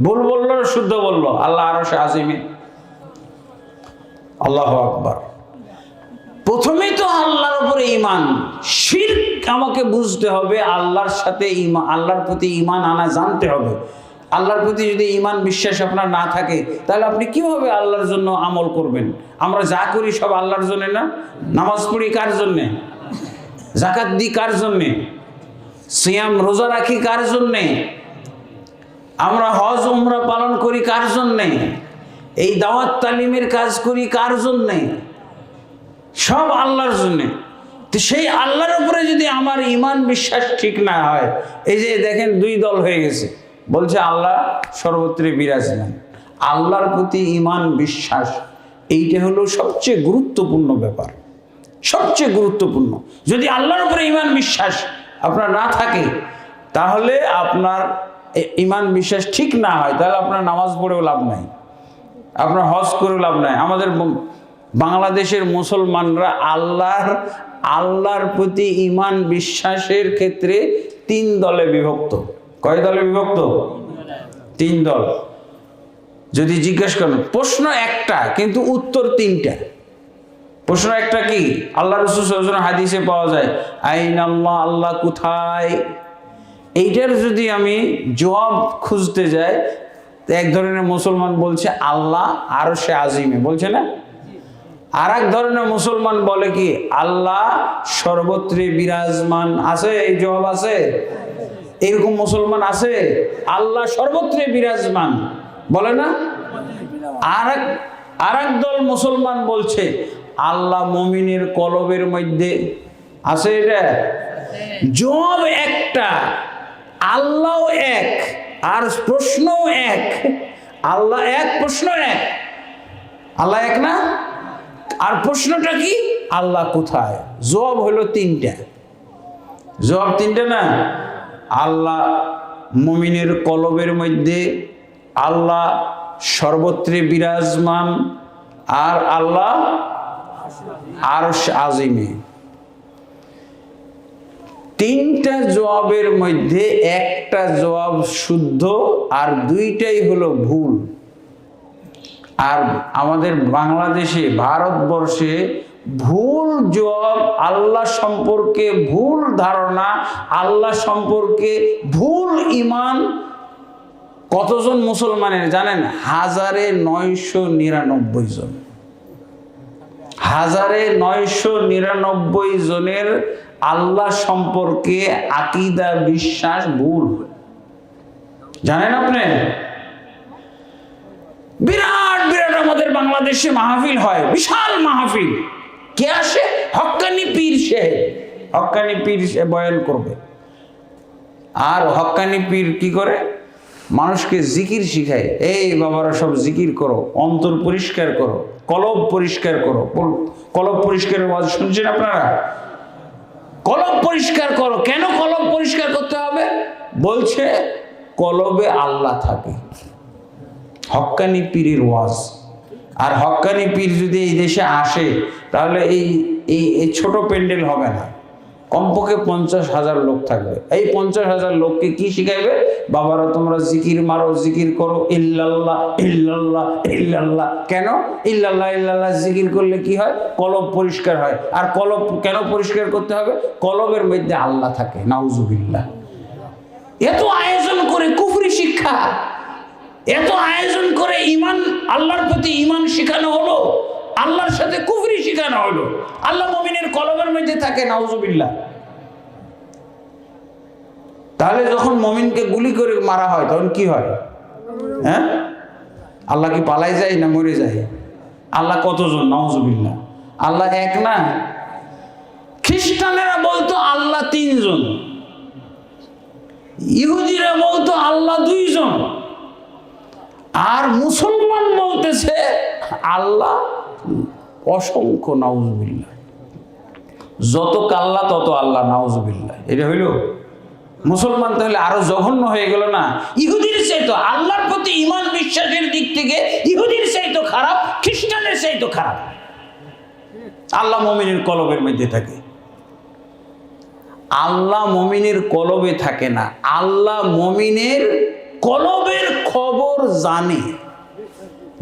ভুল বলল না শুদ্ধ বলল। আল্লাহ আরও সে আজিমে। আল্লাহ আকবার। প্রথমে তো আল্লাহর উপরে ইমান শির আমাকে বুঝতে হবে, আল্লাহর সাথে ইমান আল্লাহর প্রতি ইমান আনা জানতে হবে। আল্লাহর প্রতি যদি ইমান বিশ্বাস আপনার না থাকে, তাহলে আপনি কীভাবে আল্লাহর জন্য আমল করবেন? আমরা যা করি সব আল্লাহর জন্য না? নামাজ পড়ি কার জন্যে? জাকাত দিই কার জন্যে? সিয়াম রোজা রাখি কার জন্যে? আমরা হজ, উমরা পালন করি কার জন্যে? এই দাওয়াত তালিমের কাজ করি কার জন্যে? সব আল্লাহর জন্যে। তো সেই আল্লাহর উপরে যদি আমার ইমান বিশ্বাস ঠিক না হয়, এই যে দেখেন দুই দল হয়ে গেছে। বলছে, আল্লাহ সর্বত্রে বিরাজমান। আল্লাহর প্রতি ইমান বিশ্বাস, এইটা হলো সবচেয়ে গুরুত্বপূর্ণ ব্যাপার। সবচেয়ে গুরুত্বপূর্ণ। যদি আল্লাহর উপরে ইমান বিশ্বাস আপনার না থাকে, তাহলে আপনার ইমান বিশ্বাস ঠিক না হয়, তাহলে আপনার নামাজ পড়েও লাভ নাই। আপনার হজ করে লাভ নাই। আমাদের বাংলাদেশের মুসলমানরা আল্লাহর আল্লাহর প্রতি ইমান বিশ্বাসের ক্ষেত্রে তিন দলে বিভক্ত। কয় দলে বিভক্ত? তিন দল। যদি জিজ্ঞেস করেন, প্রশ্ন একটা, কিন্তু উত্তর তিনটা। প্রশ্ন একটা কি? আল্লাহ রসুল হাদিসে পাওয়া যায়, আইন আল্লাহ আল্লাহ কোথায়? এইটার যদি আমি জবাব খুঁজতে যাই এক ধরনের মুসলমান বলছে আল্লাহ, আরও সে আজিমে। বলছে না? আর এক ধরনের মুসলমান বলে কি, আল্লাহ সর্বত্রে বিরাজমান আছে, এই জবাব আছে? এরকম মুসলমান আছে? আল্লাহ সর্বত্রে বিরাজমান। বলে না? আর এক দল মুসলমান বলছে, আল্লাহ মমিনের কলবের মধ্যে আছে এটা? জব একটা। আল্লাহ এক, আর প্রশ্ন এক। আল্লাহ এক, প্রশ্ন এক। আল্লাহ এক না? আর প্রশ্নটা কি? আল্লাহ কোথায়? জবাব হলো তিনটা। জবাব তিনটা না? আল্লাহ মুমিনের কলবের মধ্যে আল্লাহ সর্বত্রে বিরাজমান, আর আল্লাহ আর আজিমে তিনটা জবাবের মধ্যে একটা জবাব শুদ্ধ আর দুইটাই হলো ভুল। আর আমাদের বাংলাদেশে, ভারতবর্ষে ভুল জবাব আল্লাহ সম্পর্কে ভুল ধারণা, আল্লাহ সম্পর্কে ভুল ইমান কতজন মুসলমানের জানেন? হাজারে নয়শো নিরানব্বই জন। হাজারে নয়শো নিরানব্বই জনের আল্লাহ সম্পর্কে আকিদা, বিশ্বাস ভুল জানেন আপনি? বিরাট বিরাট আমাদের বাংলাদেশে মাহফিল হয়, বিশাল মাহফিল। কে আসে? হক্কানি পীর সে হক্কানি পীর সে বয়ান করবে। আর হক্কানি পীর কি করে? মানুষকে জিকির শিখায়। এই বাবারা সব জিকির করো, অন্তর পরিষ্কার করো, কলব পরিষ্কার করো। কলব পরিষ্কারের ওয়াজ শুনছেন আপনারা? কলব পরিষ্কার করো। কেন কলম পরিষ্কার করতে হবে? বলছে, কলবে আল্লাহ থাকে। হক্কানি পীরের ওয়াজ। আর হক্কানি পীর যদি এই দেশে আসে, তাহলে এই এই ছোট প্যান্ডেল হবে না। কমপক্ষে পঞ্চাশ হাজার লোক থাকবে। এই পঞ্চাশ হাজার লোককে কি শিখাইবে? বাবারা, তোমরা জিকির মারো, জিকির করো, ইল্লাল্লাহ ইল্লাল্লাহ ইল্লাল্লাহ। কেন? ইল্লাল্লাহ ইল্লাল্লাহ জিকির করলে কি হয়? কলব পরিষ্কার হয়। আর কলব কেন পরিষ্কার করতে হবে? কলবের মধ্যে আল্লাহ থাকে, নাউজুবিল্লাহ। এত আয়োজন করে কুফরি শিক্ষা, এত আয়োজন করে ইমান, আল্লাহর প্রতি ইমান শেখানো হলো আল্লাহর সাথে কুফরি শেখানো হলো। আল্লাহ মমিনের কলমের মধ্যে থাকে, নাউজুবিল্লাহ। তাহলে যখন মমিনকে গুলি করে মারা হয়, তখন কি হয়? হ্যাঁ? আল্লাহ কি পালাই যায় না মরে যায়? আল্লাহ কতজন? নাউজুবিল্লাহ। আল্লাহ এক না? খ্রিস্টানেরা বলতো আল্লাহ তিনজন। ইহুদিরা বলতো আল্লাহ দুইজন। আর মুসলমান বলতেছে আল্লাহ অসংখ্য নাউজবিল্লা যত কাল্লা, তত আল্লাহ নাউজবিল্লা এটা হইল? মুসলমান তাহলে আরও জঘন্য হয়ে গেল না? ইহুদির চাইতো আল্লাহর প্রতি ইমান বিশ্বাসের দিক থেকে ইহুদির চাইতো খারাপ খ্রিস্টানের চাইতো খারাপ। আল্লাহ মমিনের কলবের মধ্যে থাকে। আল্লাহ মমিনের কলবে থাকে না। আল্লাহ মমিনের কলবের খবর জানে।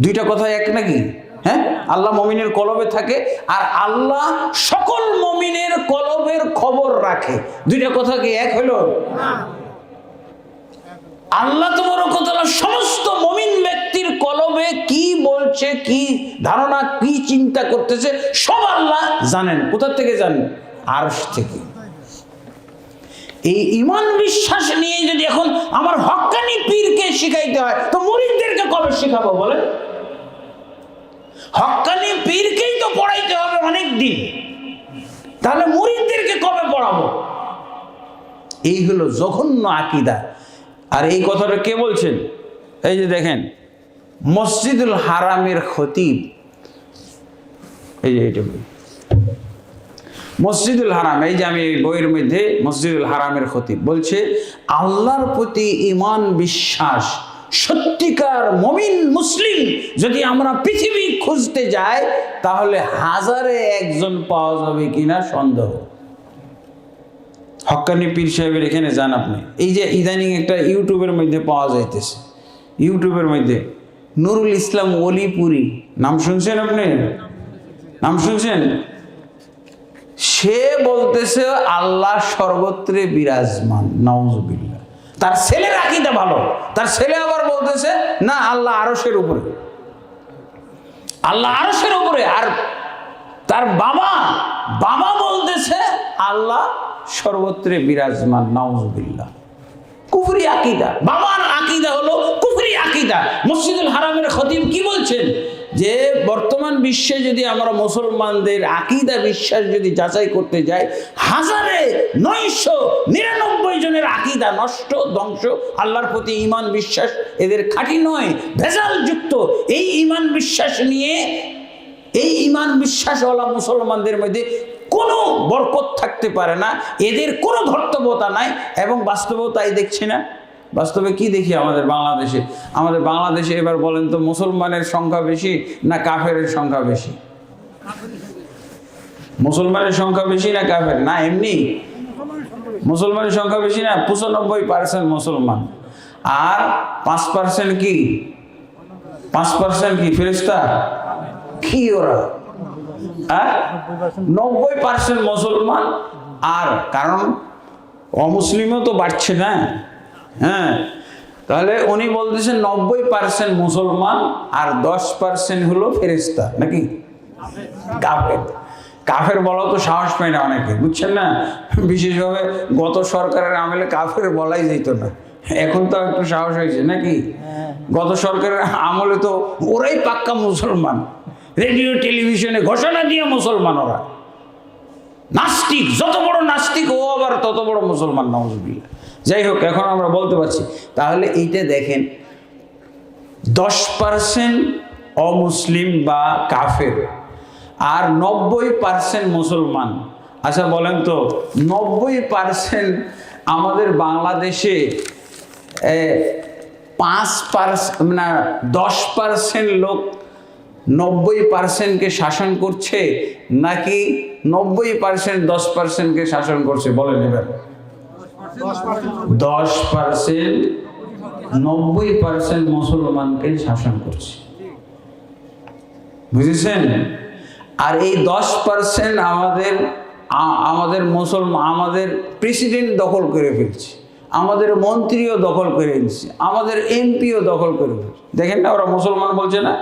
দুইটা কথা এক নাকি? হ্যাঁ? আল্লাহ মমিনের কলবে থাকে আর আল্লাহ সকল মমিনের কলবের খবর রাখে। দুইটা কথা কি এক হলো আল্লাহ তোমার কথা সমস্ত মমিন ব্যক্তির কলবে কি বলছে, কি ধারণা, কি চিন্তা করতেছে, সব আল্লাহ জানেন। কোথা থেকে জানেন? আরশ থেকে। এই ইমান বিশ্বাস নিয়ে যদি এখন আমার হক্কানি পীরকে শিখাইতে হয়, তো মুরিদদেরকে কবে শিখাবো বলে হক্কানি পীরকেই তো পড়াইতে হবে অনেক দিন তাহলে মুরিদদেরকে কবে পড়াবো? এই হলো জঘন্য আকিদা। আর এই কথাটা কে বলছেন? এই যে দেখেন, মসজিদুল হারামের খতিব। এই যে বই। মসজিদুল হারাম, এই যে আমি বইয়ের মধ্যে মসজিদুল হারামের খতিব বলছে, আল্লাহর প্রতি ইমান বিশ্বাস সত্যিকার মমিন মুসলিম যদি আমরা পৃথিবী খুঁজতে যাই, তাহলে হাজারে একজন পাওয়া যাবে কিনা সন্দেহ। হক্কানি পীর সাহেবের এখানে যান আপনি। এই যে ইদানিং একটা ইউটিউবের মধ্যে পাওয়া যাইতেছে। ইউটিউবের মধ্যে নুরুল ইসলাম অলিপুরি নাম শুনছেন আপনি? নাম শুনছেন? সে বলতেছে, আল্লাহ সর্বত্রে বিরাজমান। নওয়াজবিল্লা তার ছেলের আকিদা ভালো। তার ছেলে আবার বলতেছে, না, আল্লাহ আরসের উপরে। আল্লাহ আরসের উপরে। আর তার বাবা বাবা বলতেছে, আল্লাহ সর্বত্রে বিরাজমান নওয়াজবিল্লা কুফরি আকিদা। বাবার আকিদা হলো কুফরি আকিদা। মসজিদুল হারামের খতিব কি বলছেন? যে বর্তমান বিশ্বে যদি আমরা মুসলমানদের আকিদা বিশ্বাস যদি যাচাই করতে যাই, হাজারে নয়শো নিরানব্বই জনের আকিদা নষ্ট, ধ্বংস, আল্লাহর প্রতি ইমান বিশ্বাস এদের খাঁটি নয় ভেজাল যুক্ত এই ইমান বিশ্বাস নিয়ে, এই ইমান বিশ্বাসওয়ালা মুসলমানদের মধ্যে কোনো বরকত থাকতে পারে না, এদের কোনো ধর্তব্যতা নাই এবং বাস্তবতাই দেখছি না। বাস্তবে কি দেখি আমাদের বাংলাদেশে? আমাদের বাংলাদেশে এবার বলেন তো মুসলমানের সংখ্যা বেশি না কাফের সংখ্যা বেশি? মুসলমানের সংখ্যা বেশি না কাফের? না, এমনি। মুসলমানের সংখ্যা বেশি না, পঁচানব্বই পার্সেন্ট মুসলমান। আর পাঁচ পার্সেন্ট কি? পাঁচ পার্সেন্ট কি ফেরিস্তা কি ওরা? হ্যাঁ? নব্বই পার্সেন্ট মুসলমান। আর কারণ অমুসলিমও তো বাড়ছে না। হ্যাঁ। তাহলে উনি বলতেছেন নব্বই পার্সেন্ট মুসলমান আর দশ পার্সেন্ট হলো ফেরিস্তা নাকি? কাফের। কাফের বলা তো সাহস পায় না অনেকে বুঝছেন না? বিশেষভাবে গত সরকারের আমলে কাফের বলাই যেত না। এখন তো একটু সাহস হয়েছে নাকি? গত সরকারের আমলে তো ওরাই পাক্কা মুসলমান। রেডিও টেলিভিশনে ঘোষণা দিয়ে মুসলমান ওরা। নাস্তিক যত বড় নাস্তিক ও আবার তত বড় মুসলমান নওয়াজবিল্লা যাই হোক, এখন আমরা বলতে পারছি। তাহলে এইটা দেখেন, দশ পার্সেন্ট অমুসলিম বা কাফের আর নব্বই পার্সেন্ট মুসলমান। আচ্ছা বলেন তো, নব্বই পার্সেন্ট আমাদের বাংলাদেশে পাঁচ পার্সেন্ট না, দশ পার্সেন্ট লোক নব্বই পার্সেন্টকে শাসন করছে নাকি নব্বই পার্সেন্ট দশ পার্সেন্টকে শাসন করছে? বলেন এবার। দশ পার্সেন্ট, নব্বই পার্সেন্ট মুসলমানকে শাসন করছে। বুঝেছেন? আর এই দশ পার্সেন্ট আমাদের আমাদের মুসলমান আমাদের প্রেসিডেন্ট দখল করে ফেলছে। আমাদের মন্ত্রীও দখল করে নিচ্ছে আমাদের এমপিও দখল করে ফেলছে। দেখেন না, ওরা মুসলমান বলছে না?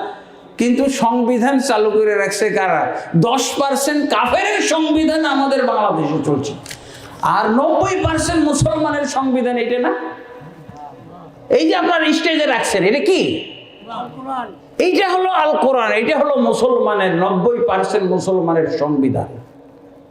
কিন্তু সংবিধান চালু করে রাখছে কারা? দশ পার্সেন্ট কাফের সংবিধান আমাদের বাংলাদেশে চলছে। আর নব্বই পার্সেন্ট মুসলমানের সংবিধান এটা না? এই যে আপনার স্টেজে রাখছেন এটা কি? এইটা হলো আল কোরআন এটা হলো মুসলমানের নব্বই পার্সেন্ট মুসলমানের সংবিধান।